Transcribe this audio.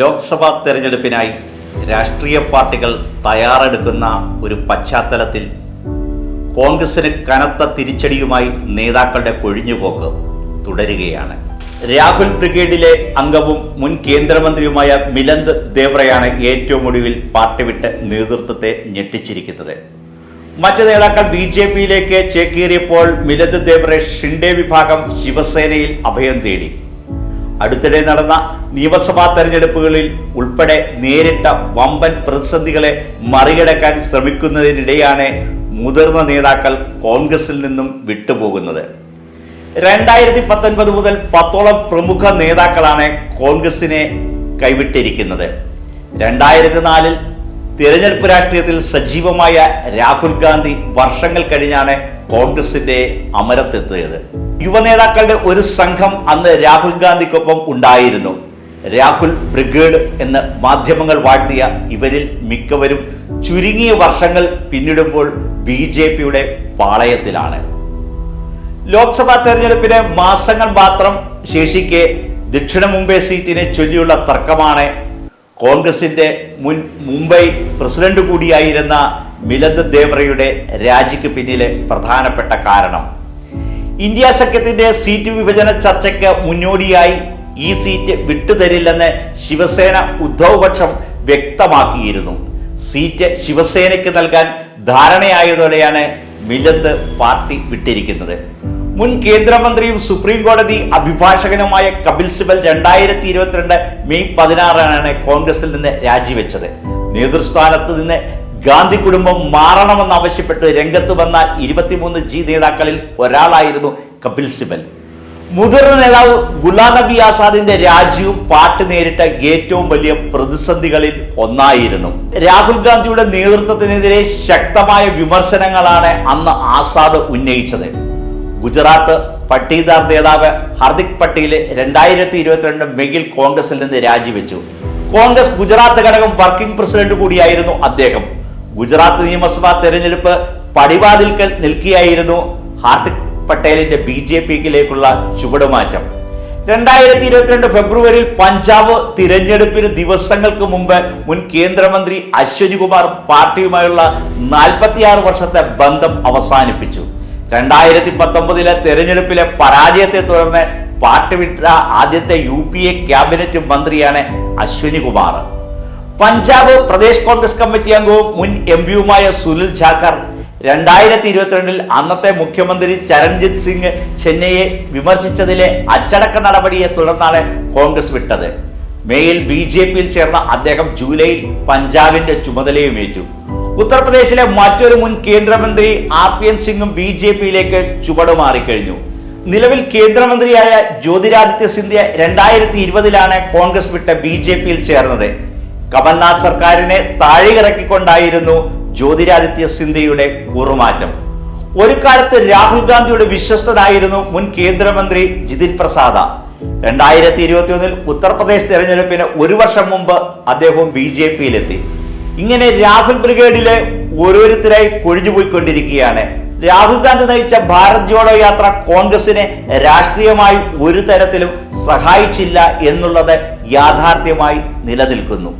ലോക്സഭാ തെരഞ്ഞെടുപ്പിനായി രാഷ്ട്രീയ പാർട്ടികൾ തയ്യാറെടുക്കുന്ന ഒരു പശ്ചാത്തലത്തിൽ കോൺഗ്രസിന് കനത്ത തിരിച്ചടിയുമായി നേതാക്കളുടെ കൊഴിഞ്ഞുപോക്ക് തുടരുകയാണ്. രാഹുൽ ബ്രിഗേഡിലെ അംഗവും മുൻ കേന്ദ്രമന്ത്രിയുമായ മിലന്ദ് ദേവ്രയാണ് ഏറ്റവും ഒടുവിൽ പാർട്ടി വിട്ട് നേതൃത്വത്തെ ഞെട്ടിച്ചിരിക്കുന്നത്. മറ്റു നേതാക്കൾ ബി ജെ പിയിലേക്ക് ചേക്കേറിയപ്പോൾ മിലന്ദ് ദേവ്രെ ഷിൻഡെ വിഭാഗം ശിവസേനയിൽ അഭയം തേടി. അടുത്തിടെ നടന്ന നിയമസഭാ തെരഞ്ഞെടുപ്പുകളിൽ ഉൾപ്പെടെ നേരിട്ട വമ്പൻ പ്രതിസന്ധികളെ മറികടക്കാൻ ശ്രമിക്കുന്നതിനിടെയാണ് മുതിർന്ന നേതാക്കൾ കോൺഗ്രസിൽ നിന്നും വിട്ടുപോകുന്നത്. രണ്ടായിരത്തി പത്തൊൻപത് മുതൽ പത്തോളം പ്രമുഖ നേതാക്കളാണ് കോൺഗ്രസിനെ കൈവിട്ടിരിക്കുന്നത്. രണ്ടായിരത്തി നാലിൽ തിരഞ്ഞെടുപ്പ് രാഷ്ട്രീയത്തിൽ സജീവമായ രാഹുൽ ഗാന്ധി വർഷങ്ങൾ കഴിഞ്ഞാണ് കോൺഗ്രസിന്റെ അമരത്തെത്തിയത്. യുവനേതാക്കളുടെ ഒരു സംഘം അന്ന് രാഹുൽ ഗാന്ധിക്കൊപ്പം ഉണ്ടായിരുന്നു. രാഹുൽ ബ്രിഗേഡ് എന്ന് മാധ്യമങ്ങൾ വാഴ്ത്തിയ ഇവരിൽ മിക്കവരും ചുരുങ്ങിയ വർഷങ്ങൾ പിന്നിടുമ്പോൾ ബി ജെ പിയുടെ പാളയത്തിലാണ്. ലോക്സഭാ തെരഞ്ഞെടുപ്പിന് മാസങ്ങൾ മാത്രം ശേഷിക്കെ ദക്ഷിണ മുംബൈ സീറ്റിനെ ചൊല്ലിയുള്ള തർക്കമാണ് കോൺഗ്രസിന്റെ മുൻ മുംബൈ പ്രസിഡന്റ് കൂടിയായിരുന്ന മിലന്ദ് ദേവറയുടെ രാജിക്ക് പിന്നിലെ പ്രധാനപ്പെട്ട കാരണം. ഇന്ത്യ സഖ്യത്തിന്റെ സീറ്റ് വിഭജന ചർച്ചയ്ക്ക് മുന്നോടിയായി ഈ സീറ്റ് വിട്ടുതരില്ലെന്ന് ശിവസേന ഉദ്ധവ് പക്ഷം വ്യക്തമാക്കിയിരുന്നു. സീറ്റ് ശിവസേനയ്ക്ക് നൽകാൻ ധാരണയായതോടെയാണ് മിലന്ദ് പാർട്ടി വിട്ടിരിക്കുന്നത്. മുൻ കേന്ദ്രമന്ത്രിയും സുപ്രീം കോടതി അഭിഭാഷകനുമായ കപിൽ സിബൽ രണ്ടായിരത്തി ഇരുപത്തിരണ്ട് മെയ് പതിനാറിനാണ് കോൺഗ്രസിൽ നിന്ന് രാജിവെച്ചത്. നേതൃസ്ഥാനത്ത് നിന്ന് ഗാന്ധി കുടുംബം മാറണമെന്ന് ആവശ്യപ്പെട്ട് രംഗത്ത് വന്ന ഇരുപത്തിമൂന്ന് ജി നേതാക്കളിൽ ഒരാളായിരുന്നു കപിൽ സിബൽ. മുതിർന്ന നേതാവ് ഗുലാം നബി ആസാദിന്റെ രാജ്യവും പാട്ട് നേരിട്ട ഏറ്റവും വലിയ പ്രതിസന്ധികളിൽ ഒന്നായിരുന്നു. രാഹുൽ ഗാന്ധിയുടെ നേതൃത്വത്തിനെതിരെ ശക്തമായ വിമർശനങ്ങളാണ് അന്ന് ആസാദ് ഉന്നയിച്ചത്. ഗുജറാത്ത് പട്ടീദാർ നേതാവ് ഹർദിക് പട്ടേൽ രണ്ടായിരത്തി ഇരുപത്തിരണ്ട് മെയിൽ കോൺഗ്രസിൽ നിന്ന് രാജിവെച്ചു. കോൺഗ്രസ് ഗുജറാത്ത് ഘടകം വർക്കിംഗ് പ്രസിഡന്റ് കൂടിയായിരുന്നു അദ്ദേഹം. ഗുജറാത്ത് നിയമസഭാ തെരഞ്ഞെടുപ്പ് പടിവാതിൽക്കൽ നിൽക്കുകയായിരുന്നു ഹാർദിക് പട്ടേലിന്റെ ബി ജെ പിക്കിലേക്കുള്ള ചുവടുമാറ്റം. രണ്ടായിരത്തി ഇരുപത്തിരണ്ട് ഫെബ്രുവരിയിൽ പഞ്ചാബ് തിരഞ്ഞെടുപ്പിന് ദിവസങ്ങൾക്ക് മുമ്പ് മുൻ കേന്ദ്രമന്ത്രി അശ്വനി കുമാർ പാർട്ടിയുമായുള്ള നാൽപ്പത്തിയാറ് വർഷത്തെ ബന്ധം അവസാനിപ്പിച്ചു. രണ്ടായിരത്തി പത്തൊമ്പതിലെ തെരഞ്ഞെടുപ്പിലെ പരാജയത്തെ തുടർന്ന് പാർട്ടി വിട്ട ആദ്യത്തെ യു പി എ ക്യാബിനറ്റ് മന്ത്രിയാണ് അശ്വനി കുമാർ. പഞ്ചാബ് പ്രദേശ് കോൺഗ്രസ് കമ്മിറ്റി അംഗവും മുൻ എം പിയുമായ സുനിൽ ഝാക്കർ രണ്ടായിരത്തി ഇരുപത്തിരണ്ടിൽ അന്നത്തെ മുഖ്യമന്ത്രി ചരൺജിത് സിംഗ് ചെന്നൈയെ വിമർശിച്ചതിലെ അച്ചടക്ക നടപടിയെ തുടർന്നാണ് കോൺഗ്രസ് വിട്ടത്. മേയിൽ ബി ജെ പിയിൽ ചേർന്ന അദ്ദേഹം ജൂലൈയിൽ പഞ്ചാബിന്റെ ചുമതലയും ഏറ്റു. ഉത്തർപ്രദേശിലെ മറ്റൊരു മുൻ കേന്ദ്രമന്ത്രി ആർ പി എൻ സിംഗും ബി ജെ പിയിലേക്ക് ചുവടുമാറിക്കഴിഞ്ഞു നിലവിൽ കേന്ദ്രമന്ത്രിയായ ജ്യോതിരാദിത്യ സിന്ധ്യ രണ്ടായിരത്തി ഇരുപതിലാണ് കോൺഗ്രസ് വിട്ട് ബി ജെ പിയിൽ ചേർന്നത്. കമൽനാഥ് സർക്കാരിനെ താഴെയിറക്കിക്കൊണ്ടായിരുന്നു ജ്യോതിരാദിത്യ സിന്ധ്യയുടെ കൂറുമാറ്റം. ഒരു കാലത്ത് രാഹുൽ ഗാന്ധിയുടെ വിശ്വസ്തനായിരുന്നു മുൻ കേന്ദ്രമന്ത്രി ജിതിൻ പ്രസാദ. രണ്ടായിരത്തി ഇരുപത്തി ഒന്നിൽ ഉത്തർപ്രദേശ് തെരഞ്ഞെടുപ്പിന് ഒരു വർഷം മുമ്പ് അദ്ദേഹം ബി ജെ പിയിലെത്തി. ഇങ്ങനെ രാഹുൽ ബ്രിഗേഡിലെ ഓരോരുത്തരായി കൊഴിഞ്ഞുപോയിക്കൊണ്ടിരിക്കുകയാണ്. രാഹുൽ ഗാന്ധി നയിച്ച ഭാരത് ജോഡോ യാത്ര കോൺഗ്രസിനെ രാഷ്ട്രീയമായി ഒരു തരത്തിലും സഹായിച്ചില്ല എന്നുള്ളത് യാഥാർത്ഥ്യമായി നിലനിൽക്കുന്നു.